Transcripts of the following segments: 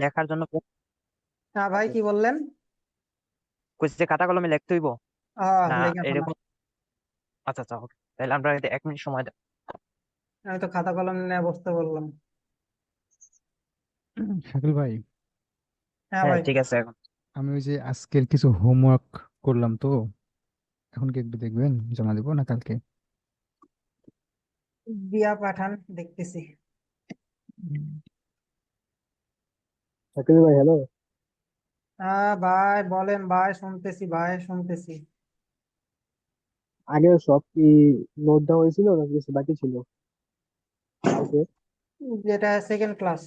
লেখার জন্য হ্যাঁ ভাই কি বললেন? কইছে খাতা কলমে লিখতে হইব। না এরকম আচ্ছা আচ্ছা ওকে। তাহলে আমরা এক মিনিট সময় দেব আমি তো খাতা কলম নিয়ে বসতে বললাম। শাকিল ভাই। হ্যাঁ হ্যাঁ ভাই। ঠিক আছে এখন। আমি ওই যে আজকের কিছু হোমওয়ার্ক করলাম তো এখন কি একটু দেখবেন জমা দেবো না কালকে? দিয়া পাঠান দেখতেছি। শাকিল ভাই হ্যালো হ্যাঁ ভাই বলেন ভাই শুনতেছি ভাই শুনতেছি। আগে সব কি নোট দেওয়া হয়েছিল নাকি কিছু বাকি ছিল? কালকে? যেটা সেকেন্ড ক্লাস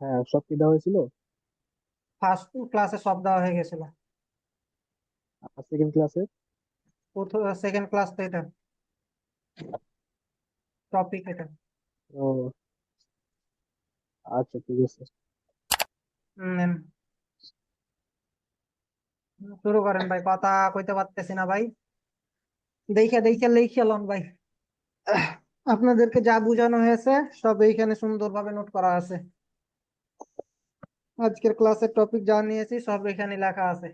হ্যাঁ সব কি দেওয়া হয়েছিল? ফার্স্ট ক্লাসে সব দেওয়া হয়ে গেছিল। আর সেকেন্ড ক্লাসে প্রথম সেকেন্ড ক্লাস তো এটা। টপিক এটা। ও আচ্ছা ঠিক আছে। শুরু করেন ভাই, কথা কইতে পারতেছি না ভাই। দেখে দেখে লিখে লন ভাই। আপনাদেরকে যা বোঝানো হয়েছে, সব এইখানে সুন্দরভাবে নোট করা আছে। আজকের ক্লাসের টপিক যা নিয়েছি, সব এখানে লেখা আছে।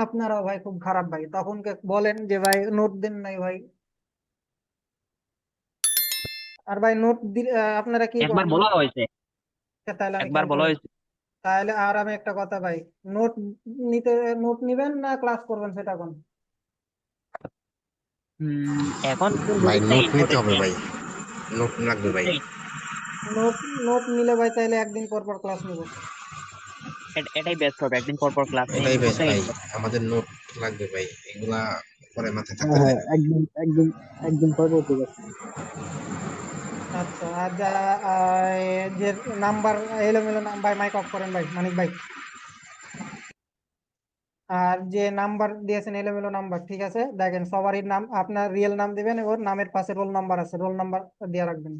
আপনারাও ভাই খুব খারাপ ভাই। তখন বলেন যে ভাই নোট দেন নাই ভাই। আর ভাই নোট আপনারা কি একবার বলা হয়েছে। তাহলে আমি একবার বলা হয়েছে। তাহলে আর আমি একটা কথা ভাই নোট নিতে নোট নিবেন না ক্লাস করবেন সেটা কোন? এখন ভাই নোট নিতে হবে ভাই। নোট লাগবে ভাই। নোট নোট নিলে ভাই তাহলে একদিন পর পর ক্লাস নিব। এটাই বেস্ট হবে একদিন পর পর ক্লাস এটাই বেশ ভাই। আমাদের নোট লাগবে ভাই। এগুলা পরে মাথায় থাকতে হ্যাঁ একদিন একদিন একদিন পর পর ঠিক আছে। আচ্ছা আর যা আহ, যে নাম্বার এলোমেলো নাম্বার মাইক অফ করেন ভাই মানিক ভাই। আর যে নাম্বার দিয়েছেন এলোমেলো নাম্বার ঠিক আছে? দেখেন সবারই নাম আপনার রিয়েল নাম দিবেন এবং নামের পাশে রোল নাম্বার আছে। রোল নাম্বার দিয়ে রাখবেন।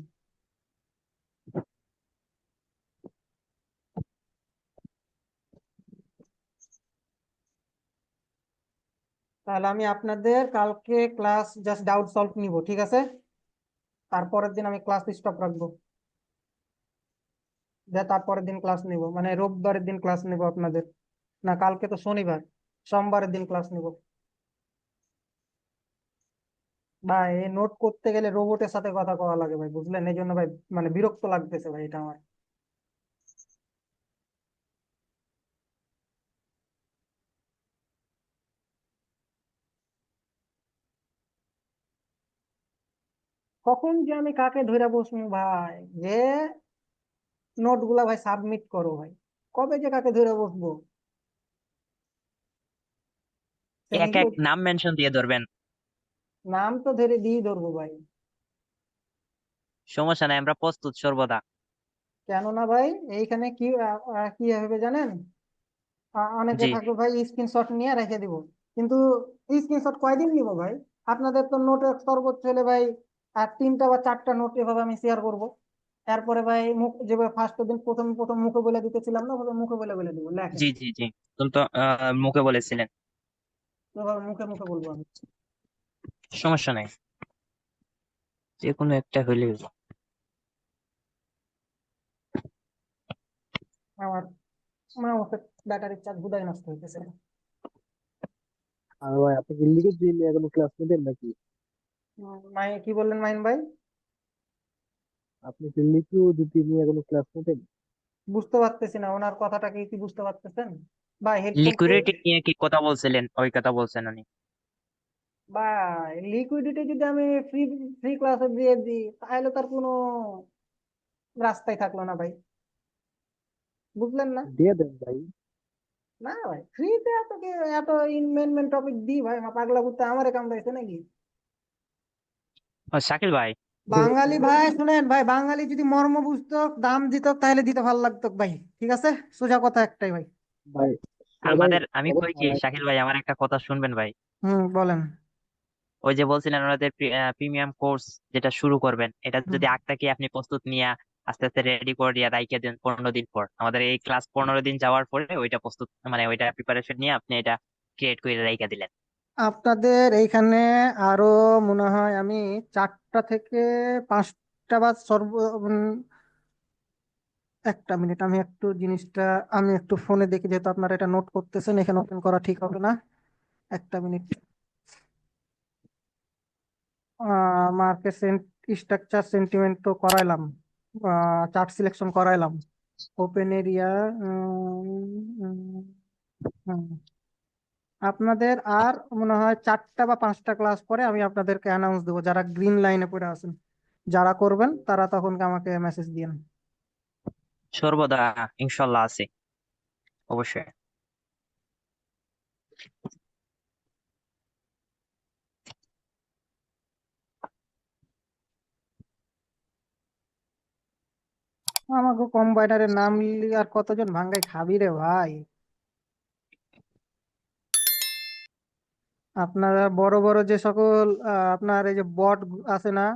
তাহলে আমি আপনাদের কালকে ক্লাস জাস্ট ডাউট সলভ নিব, ঠিক আছে? তারপরের দিন আমি ক্লাস স্টপ রাখব। তারপরের দিন ক্লাস নিব মানে রোববারের দিন ক্লাস নিব আপনাদের। না, কালকে তো শনিবার, সোমবারের দিন ক্লাস নিব। ভাই নোট করতে গেলে রোবটের সাথে কথা কওয়া লাগে ভাই, বুঝলেন? এই জন্য ভাই মানে বিরক্ত লাগতেছে ভাই এটা আমার। কখন যে আমি কাকে ধরে বসবো? ভাই যে নোটগুলা ভাই সাবমিট করো ভাই। কবে যে কাকে ধরে বসবো? এক এক নাম মেনশন দিয়ে ধরবেন। নাম তো ধরে দিয়ে ধরবো ভাই। সমস্যা নাই আমরা প্রস্তুত সর্বদা। কেননা ভাই এইখানে কি কি হবে জানেন? অনেকে থাকবে ভাই স্ক্রিনশট নিয়ে রেখে দিব। কিন্তু স্ক্রিনশট কয়দিন নিব ভাই? আপনাদের তো নোট সর্বোচ্চ হলে ভাই আর তিনটা বা চারটা নোট এভাবে আমি শেয়ার করব। তারপরে ভাই মুখ যেভাবে ফার্স্ট দিন প্রথম প্রথম মুখে বলে দিতেছিলাম না ওভাবে মুখে বলে বলে দিব লেখেন। জি জি জি তো তো মুখে বলেছিলেন। ওভাবে মুখে মুখে বলব আমি। সমস্যা নাই। যে কোনো একটা হইলে। আমার মাউসের ব্যাটারির চার্জ বোধহয় নষ্ট হইতেছে। আর ভাই আপনি কি লিখে দিয়ে নিয়ে এখনও ক্লাস নেবেন নাকি? মাই কি বললেন মাইন ভাই? আপনি কি লিখেও নিয়ে এখনও ক্লাস নেবেন বুঝতে পারতেছি না ওনার কথাটা কি কি বুঝতে পারতেছেন? ভাই হেডফোন লিকুইডিটি নিয়ে কি কথা বলছিলেন? ওই কথা বলছেন উনি। ভাই লিকুইডিটি যদি আমি ফ্রি ফ্রি ক্লাসে দিয়ে দিই তাহলে তার কোনো রাস্তাই থাকল না ভাই। বুঝলেন না? দিয়ে দেন ভাই। না ভাই ফ্রিতে এত কি এত মেন মেন টপিক দিই ভাই পাগলা করতে আমারে কামড়াইছে নাকি? শাকিল ভাই। বাঙালি ভাই শুনেন ভাই বাঙালি যদি মর্ম বুঝতো দাম দিত তাহলে দিতে ভালো লাগতো ভাই। ঠিক আছে? সোজা কথা একটাই ভাই। ভাই আমাদের আমি কই কি শাকিল ভাই আমার একটা কথা শুনবেন ভাই। হুম বলেন। ওই যে বলছিলেন ওনাদের প্রিমিয়াম কোর্স যেটা শুরু করবেন এটা। যদি আগটাকে আপনি প্রস্তুত নিয়ে আস্তে আস্তে রেডি করে দিয়া রাইখে দেন পনেরো দিন পর। আমাদের এই ক্লাস পনেরো দিন যাওয়ার পরে ওইটা প্রস্তুত মানে ওইটা প্রিপারেশন নিয়ে আপনি এটা ক্রিয়েট করে রাইখা দিলেন। আপনাদের এইখানে আরও মনে হয় আমি চারটা থেকে পাঁচটা বা সর্ব একটা মিনিট, আমি একটু জিনিসটা, আমি একটু ফোনে দেখি যেহেতু আপনারা এটা নোট করতেছেন, এখানে ওপেন করা ঠিক হবে না। একটা মিনিট। মার্কেট স্ট্রাকচার সেন্টিমেন্ট তো করাইলাম চার্ট সিলেকশন করাইলাম। ওপেন এরিয়া আপনাদের আর মনে হয় চারটা বা পাঁচটা ক্লাস পরে আমি আপনাদেরকে অ্যানাউন্স দেবো। যারা গ্রিন লাইনে পড়ে আছেন যারা করবেন তারা তখন আমাকে মেসেজ দিয়েন সর্বদা ইনশাল্লাহ আছে অবশ্যই। আমাকে কম্বাইনারের নাম আর কতজন ভাঙ্গাই খাবি রে ভাই? আপনারা বড় বড় যে সকল আপনার এই যে বট আছে না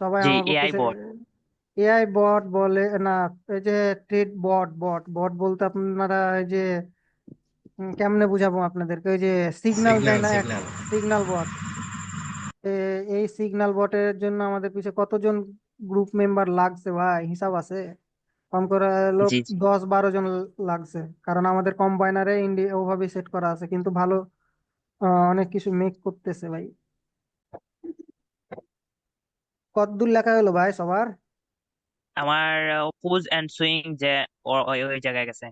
সবাই জি আমাকে এআই বট এআই বট বলে না এই যে ট্রেড বট বট বট বলতে আপনারা এই যে কেমনে বুঝাবো আপনাদেরকে? ওই যে সিগন্যাল দেয় সিগন্যাল না সিগন্যাল সিগন্যাল বট এই সিগন্যাল বটের জন্য আমাদের পিছে কতজন গ্রুপ মেম্বার লাগছে ভাই? হিসাব আছে? কম করে লোক জি জি। দশ বারো জন লাগছে। কারণ আমাদের কম্বাইনারে ইন্ডি ওভাবে সেট করা আছে। কিন্তু ভালো অনেক কিছু মেক করতেছে ভাই। কতদূর লেখা হলো ভাই সবার? আমার পুজ এন্ড সুইং যে ওই ওই জায়গায় গেছে।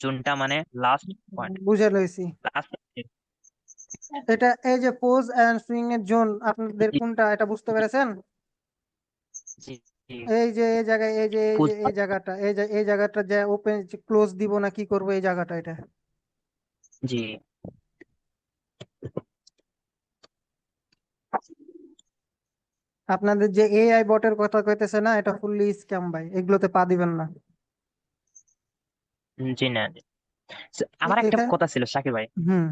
জুনটা মানে লাস্ট পয়েন্ট বুঝে লইছি। লাস্ট এটা এই যে পোজ এন্ড সুইং এর জোন আপনাদের কোনটা এটা বুঝতে পেরেছেন? এই যে এই জায়গায় এই যে এই যে এই জায়গাটা এই যে এই জায়গাটা যে ওপেন ক্লোজ দিব না কি করব এই জায়গাটা এটা? জি। আপনাদের যে এআই বটের কথা কইতেছে না এটা ফুললি স্ক্যাম ভাই এগুলোতে পা দিবেন না। জি না। আমার একটা কথা ছিল শাকিল ভাই।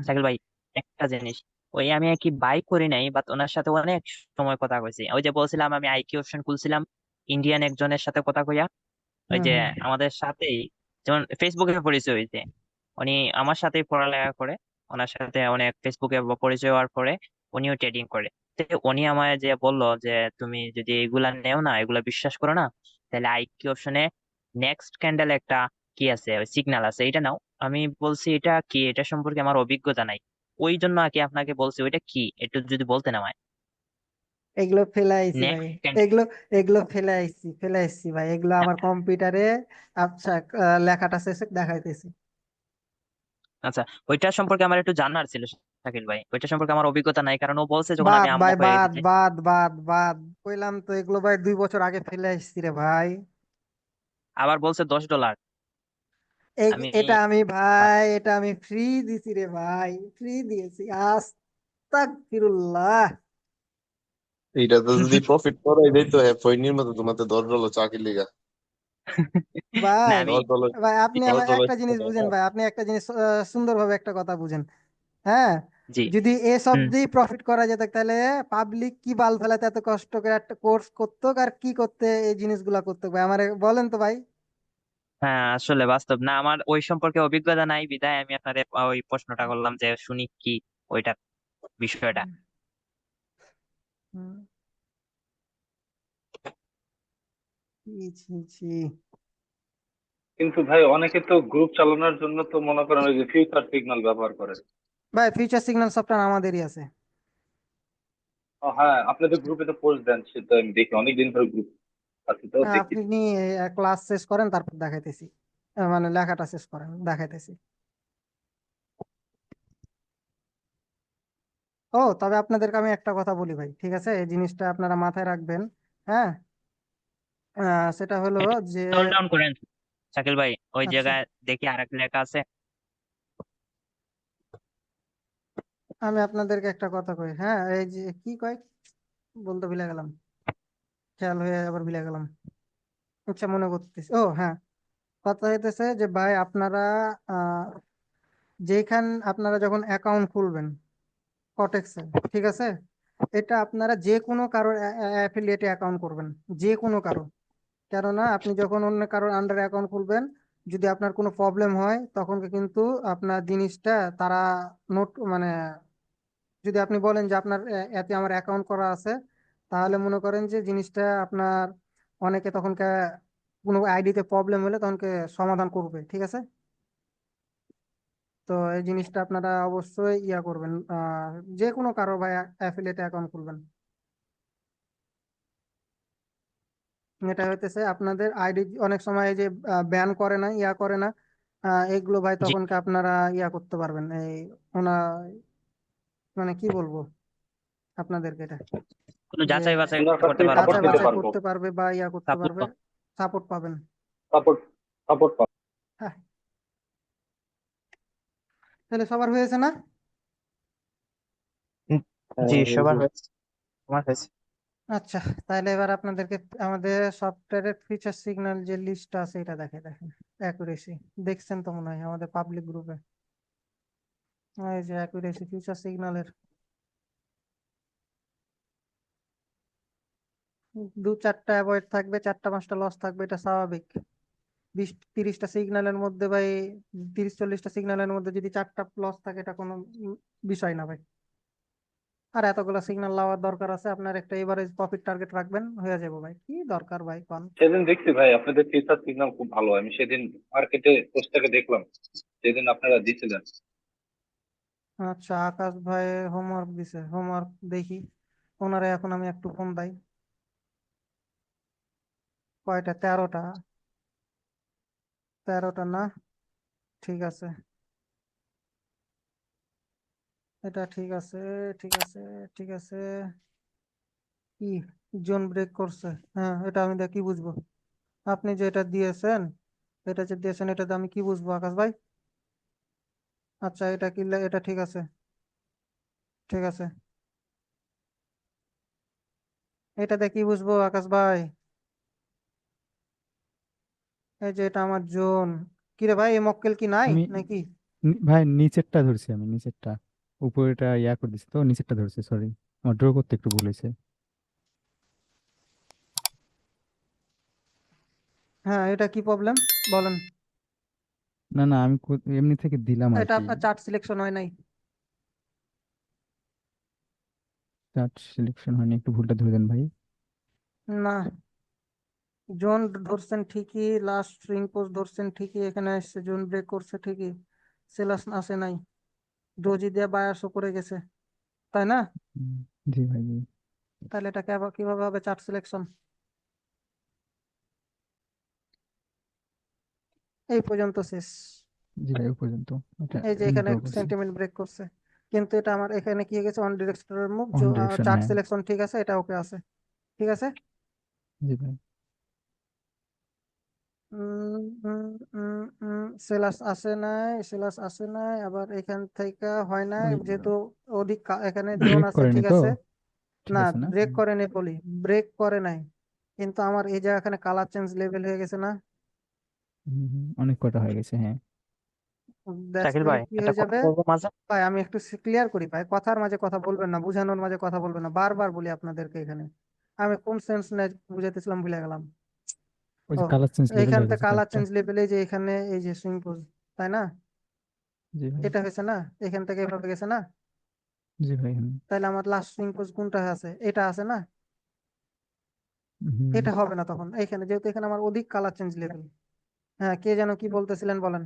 শাকিল ভাই একটা জিনিস ওই আমি আর কি বাইক করি নাই বাট ওনার সাথে অনেক সময় কথা কইছি। ওই যে বলছিলাম আমি আইকি অপশন খুলছিলাম ইন্ডিয়ান একজনের সাথে কথা কইয়া। ওই যে আমাদের সাথেই যেমন ফেসবুকে পরিচয় হয়েছে উনি আমার সাথেই পড়ালেখা করে ওনার সাথে অনেক ফেসবুকে পরিচয় হওয়ার পরে উনিও ট্রেডিং করে। তো উনি আমায় যে বলল যে তুমি যদি এগুলা নেও না এগুলা বিশ্বাস করো না তাহলে আইকি অপশনে নেক্সট ক্যান্ডেল একটা কি আছে সিগন্যাল আছে এটা নাও। আমি বলছি এটা কি? এটা সম্পর্কে আমার অভিজ্ঞতা নাই। ওই জন্য আর কি আপনাকে বলছি ওইটা কি? একটু যদি বলতেন আমায়। এগুলো ফেলে আইছি ভাই। Next candle. এগুলো এগুলো ফেলে আইছি ফেলে আইছি ভাই। এগুলো আমার কম্পিউটারে আচ্ছা লেখাটা শেষে দেখাইতেছি। আচ্ছা ওইটা সম্পর্কে আমার একটু জানার ছিল। শাকিল ভাই। ওইটা সম্পর্কে আমার অভিজ্ঞতা নাই কারণ ও বলছে যখন বাদ আমি আম্মু ভাই হয়ে বাদ গেছি। বাদ বাদ বাদ। কইলাম তো এগুলো ভাই দুই বছর আগে ফেলে আসছি রে ভাই। আবার বলছে দশ ডলার। এই আমি এটা আমি ভাই এটা আমি ফ্রি দিছি রে ভাই ফ্রি দিয়েছি। আস্তাগফিরুল্লাহ। এইটা তো যদি প্রফিট করাই দেয় তো হ্যাঁ ফৈনির মতো তোমাদের দশ ডলার চাকরি লিগা। না ভাই আমি দশ ডলার ভাই আপনি দশ আমার ডলার একটা জিনিস বুঝেন ভাই আপনি একটা জিনিস আহ, সুন্দরভাবে একটা কথা বুঝেন। হ্যাঁ? জি। যদি এসব হুম। দিয়ে প্রফিট করা যেত তাহলে পাবলিক কি বাল ফেলাতে এত কষ্ট করে একটা কোর্স করতো আর কি করতে এই জিনিসগুলা করতে ভাই? আমার বলেন তো ভাই। হ্যাঁ আসলে বাস্তব না আমার ওই সম্পর্কে অভিজ্ঞতা নাই বিধায় আমি আপনাদের ওই প্রশ্নটা করলাম যে শুনি কি ওইটা বিষয়টা। কিন্তু ভাই অনেকে তো গ্রুপ চালানোর জন্য তো মনে করেন ওই যে ফিউচার সিগন্যাল ব্যবহার করে। ভাই ফিউচার সিগন্যাল সফটওয়্যার আমাদেরই আছে। ও হ্যাঁ আপনাদের গ্রুপে তো পোস্ট দেন সেটা আমি দেখি অনেকদিন ধরে গ্রুপ আছে তো হ্যাঁ, দেখি। আপনি ক্লাস শেষ করেন তারপর দেখাইতেছি। আহ, মানে লেখাটা শেষ করেন দেখাইতেছি। ও তবে আপনাদেরকে আমি একটা কথা বলি ভাই ঠিক আছে? এই জিনিসটা আপনারা মাথায় রাখবেন হ্যাঁ? আহ, সেটা হলো যে স্ক্রল ডাউন করেন শাকিল ভাই ওই আচ্ছা। জায়গায় দেখি আরেক লেখা আছে। আমি আপনাদেরকে একটা কথা কই হ্যাঁ? এই যে কি কয়? বলতে ভুলে গেলাম। খেয়াল হয়ে আবার ভুলে গেলাম। আচ্ছা মনে করতেছি। ও হ্যাঁ। কথা হইতেছে যে, ভাই, আপনারা যেখান আপনারা যখন অ্যাকাউন্ট খুলবেন কটেক্সে ঠিক আছে? এটা আপনারা যে কোনো কারোর অ্যাফিলিয়েটে অ্যাকাউন্ট করবেন। যে কোনো কারও। কেননা, আপনি যখন অন্য কারোর আন্ডারে অ্যাকাউন্ট খুলবেন, যদি আপনার কোনো প্রবলেম হয়, তখন কিন্তু আপনার জিনিসটা তারা নোট মানে যদি আপনি বলেন যে আপনার এতে আমার অ্যাকাউন্ট করা আছে তাহলে মনে করেন যে জিনিসটা আপনার অনেকে তখনকে কোনো আইডিতে প্রবলেম হলে তখনকে সমাধান করবে ঠিক আছে? তো এই জিনিসটা আপনারা অবশ্যই ইয়া করবেন যে কোনো কারও ভাই অ্যাফিলিয়েট অ্যাকাউন্ট খুলবেন। এটা হইতেছে আপনাদের আইডি অনেক সময় এই যে ব্যান করে না ইয়া করে না এগুলো ভাই জি। তখনকে আপনারা ইয়া করতে পারবেন এই ওনা মানে কি বলব? আপনাদেরকে এটা। কোনো যে যাচাই বাছাই করতে পারব? সাপোর্ট যাচাই বাছাই পারব। করতে পারবে বা ইয়া করতে সাপোর্ট পারবে। সাপোর্ট পাবেন। সাপোর্ট সাপোর্ট পাবো। হ্যাঁ। তাহলে সবার হয়েছে না? জি হ্যাঁ সবার হয়েছে। হয়েছে। আমার হয়েছে। আচ্ছা তাহলে এবার আপনাদেরকে আমাদের সফটওয়্যারের ফিচার সিগন্যাল যে লিস্টটা আছে এটা দেখে দেখেন। অ্যাকুরেসি দেখছেন তো মনে হয় আমাদের পাবলিক গ্রুপে এই যে অ্যাকুরেসি ফিচার সিগন্যালের দু চারটা অ্যাভয়েড থাকবে, চারটা পাঁচটা লস থাকবে, এটা স্বাভাবিক। বিশ, তিরিশটা সিগন্যালের মধ্যে ভাই তিরিশ, চল্লিশটা সিগন্যালের মধ্যে যদি চারটা লস থাকে, এটা কোনো বিষয় না ভাই। আর এতগুলো সিগন্যাল লাওয়ার দরকার আছে, আপনার একটা এভারেজ প্রফিট টার্গেট রাখবেন, হয়ে যাবে ভাই। কি দরকার ভাই, কোন? সেদিন দেখছি ভাই, আপনাদের ফিচার সিগন্যাল খুব ভালো, আমি সেদিন মার্কেটে পোস্টটাকে দেখলাম, সেদিন আপনারা দিছিলেন আচ্ছা আকাশ ভাই হোমওয়ার্ক দিছে। হোমওয়ার্ক দেখি। ওনারে এখন আমি একটু ফোন দেই। কয়টা? তেরোটা। তেরোটা না? ঠিক আছে। এটা ঠিক আছে ঠিক আছে ঠিক আছে। কি জোন ব্রেক করছে। হ্যাঁ এটা আমি দেখি বুঝব? আপনি যে এটা দিয়েছেন, এটা যে দিয়েছেন, এটাতে আমি কি বুঝব, আকাশ ভাই? আচ্ছা এটা কি এটা ঠিক আছে। ঠিক আছে। এটাতে কি বুঝব আকাশ ভাই? এই যে এটা আমার জোন। কিরে ভাই এই মক্কেল কি নাই আমি নাকি? ভাই নিচেরটা ধরছি আমি নিচেরটা। উপরেটা ইয়া করে দিছি তো নিচেরটা ধরছি সরি আমার ড্র করতে একটু ভুল হয়েছে। হ্যাঁ এটা কি প্রবলেম বলেন। না না আমি কো- এমনি থেকে দিলাম আর এটা কি। আপনার চার্ট সিলেকশন হয় নাই। চার্ট সিলেকশন হয়নি একটু ভুলটা ধরে দেন ভাই। না। জোন ধরছেন ঠিকই লাস্ট স্ট্রিং পোস্ট ধরছেন ঠিকই এখানে আসছে জোন ব্রেক করছে ঠিকই সেলাস আসে নাই। ডোজি দিয়ে বায়াসও করে গেছে তাই না? হুম, জি ভাই জি। তাহলে এটা কেবা- কীভাবে হবে চার্ট সিলেকশন এই পর্যন্ত শেষ জি ভাই পর্যন্ত এই যে এখানে সেন্টিমেন্ট ব্রেক করছে কিন্তু এটা আমার এখানে কি হয়ে গেছে অন ডিরেকশনের মুভ চার্ট সিলেকশন ঠিক আছে এটা ওকে আছে ঠিক আছে জি ভাই সেলাস আসে নাই সেলাস আসে নাই আবার এখান থেকে হয় নাই যেহেতু অধিক এখানে জোন ব্রেক আছে ঠিক আছে না ব্রেক করে নাই বলি ব্রেক করে নাই কিন্তু আমার এই যে এখানে কালার চেঞ্জ লেভেল হয়ে গেছে না হুম, হুম, অনেক কটা হয়ে গেছে হ্যাঁ। দ্যাটস শাকিল মিন ভাই কি একটা হয়ে কথা যাবে। বলব মাঝে? ভাই আমি একটু ক্লিয়ার করি ভাই কথার মাঝে কথা বলবেন না বুঝানোর মাঝে কথা বলবেন না বারবার বলি আপনাদেরকে এখানে। আমি কোন সেন্স নিয়ে বুঝাইতেছিলাম ভুলে গেলাম। ওই ও যে কালার চেঞ্জ লেভেল এইখান হয়ে থেকে গেছে কালার কয়েকটা চেঞ্জ লেভেলে যে এখানে এই যে সুইং পোজ তাই না? জি ভাই। এটা হয়েছে না? এখান থেকে এভাবে গেছে না? জি ভাই হুম, তাহলে আমার লাস্ট সুইং পোজ কোনটা আছে? এটা আছে না? হুম, এটা হবে না তখন এখানে যেহেতু এখানে আমার অধিক কালার চেঞ্জ লেভেল হ্যাঁ কে যেন কি বলতেছিলেন বলেন।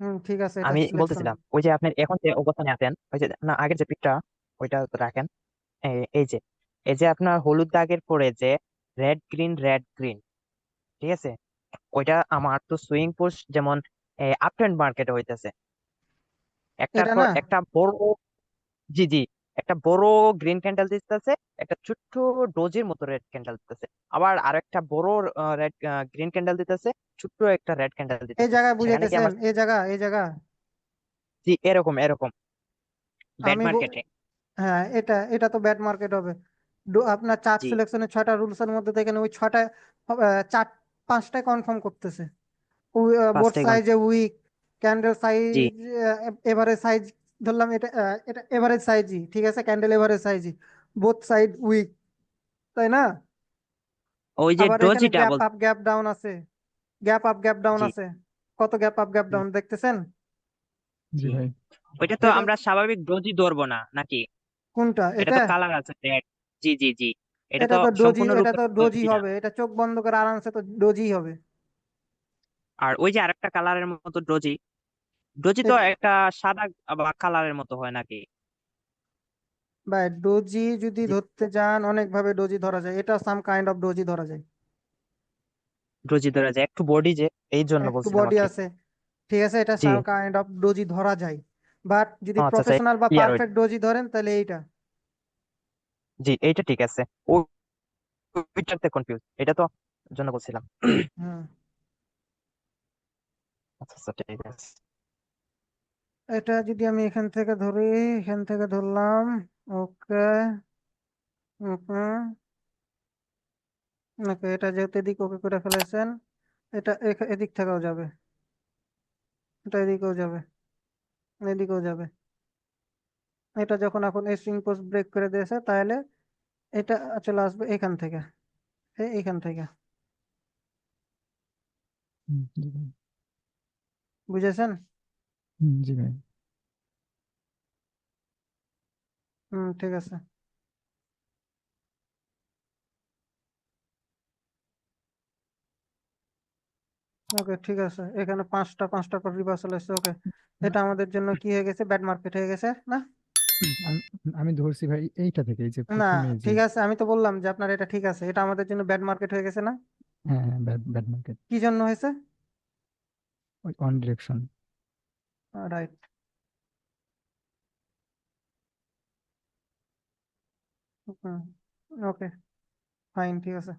হুম ঠিক আছে এটা আমি সিলেকশন বলতেছিলাম ওই যে আপনার এখন যে অবস্থানে আছেন ওই যে না আগের যে পিকটা ওইটা রাখেন। এই এই যে এই যে আপনার হলুদ দাগের পরে যে রেড গ্রিন রেড গ্রিন ঠিক আছে? ওইটা আমার তো সুইং পোস্ট যেমন আপ ট্রেন্ড মার্কেটে হইতেছে। একটার এটা পর না? একটা বড় জি জি। একটা বড় গ্রিন ক্যান্ডেল দিতেছে একটা ছোট্ট ডোজের মতো রেড ক্যান্ডেল দিতেছে। আবার আরেকটা বড় রেড গ্রিন ক্যান্ডেল দিতেছে ছোট্ট একটা রেড ক্যান্ডেল দিতেছে। এই জায়গায় বুঝাইতেছেন এই জায়গা এই জায়গা? জি এরকম এরকম। ব্যাড আমি মার্কেটে হ্যাঁ এটা এটা তো ব্যাড মার্কেট হবে। আপনার চার্ট জি। সিলেকশনের ছয়টা রুলস এর মধ্যে দেখেন ওই ছয়টা চার পাঁচটায় কনফার্ম করতেছে। কন সাইজে weak candle size average size ধরলাম এটা এটা এভারেজ সাইজই ঠিক আছে? ক্যান্ডেল এভারেজ সাইজই বোথ সাইড উইক তাই না? ওই যে আবার এখানে ডোজিটা গ্যাপ বল আপ গ্যাপ ডাউন আছে। গ্যাপ আপ গ্যাপ ডাউন জি। আছে। কত গ্যাপ আপ গ্যাপ ডাউন দেখতেছেন? জি ভাই। ওইটা তো আমরা স্বাভাবিক ডোজি ধরবো না নাকি? কোনটা? এটা এটা? তো কালার আছে red। জি জি জি। এটা এটা তো তো ডোজি এটা তো ডোজি ডোজি না হবে। এটা চোখ বন্ধ করে আরামসে তো ডোজি হবে। আর ওই যে আরেকটা কালারের মতো ডোজি ডোজি তো একটা সাদা বা কালারের মতো হয় নাকি? ভাই ডোজি যদি ধরতে যান অনেক ভাবে ডোজি ধরা যায়। এটা সাম কাইন্ড অফ ডোজি ধরা যায়। ডোজি ধরা যায়। একটু বডি যে এই জন্য একটু বলছিলাম বডি আর কি। আছে। ঠিক আছে এটা জি। সাম কাইন্ড অফ ডোজি ধরা যায়। বাট যদি আচ্ছা আচ্ছা প্রফেশনাল বা ক্লিয়ার পারফেক্ট ডোজি ধরেন তাহলে এইটা। জি এইটা ঠিক আছে। ও ওইটাতে কনফিউজ এটা তো জন্য বলছিলাম। হুম। আচ্ছা আচ্ছা ঠিক আছে। এটা যদি আমি এখান থেকে ধরি এখান থেকে ধরলাম ওকে ওকে ওকে এটা যেহেতু এদিক ওকে করে ফেলেছেন এটা এদিক থেকেও যাবে। এটা এদিকেও যাবে এদিকেও যাবে। এটা যখন এখন এই সুইং পোস্ট ব্রেক করে দিয়েছে তাহলে এটা চলে আসবে এখান থেকে এই এইখান থেকে। বুঝেছেন? হুম, জি ভাই। হুম ঠিক আছে। ওকে ঠিক আছে। এখানে পাঁচটা পাঁচটা করে রিভার্সাল এসেছে ওকে। এটা আমাদের জন্য কি হয়ে গেছে? ব্যাড মার্কেট হয়ে গেছে না? আমি আমি ধরছি ভাই এইটা থেকে এই যে না প্রথমে যে ঠিক আছে আমি তো বললাম যে আপনার এটা ঠিক আছে। এটা আমাদের জন্য ব্যাড মার্কেট হয়ে গেছে না? হ্যাঁ হ্যাঁ ব্যাড ব্যাড মার্কেট কি জন্য হয়েছে? ওই one direction. All right. Okay. Okay. Fine. ठीक sir.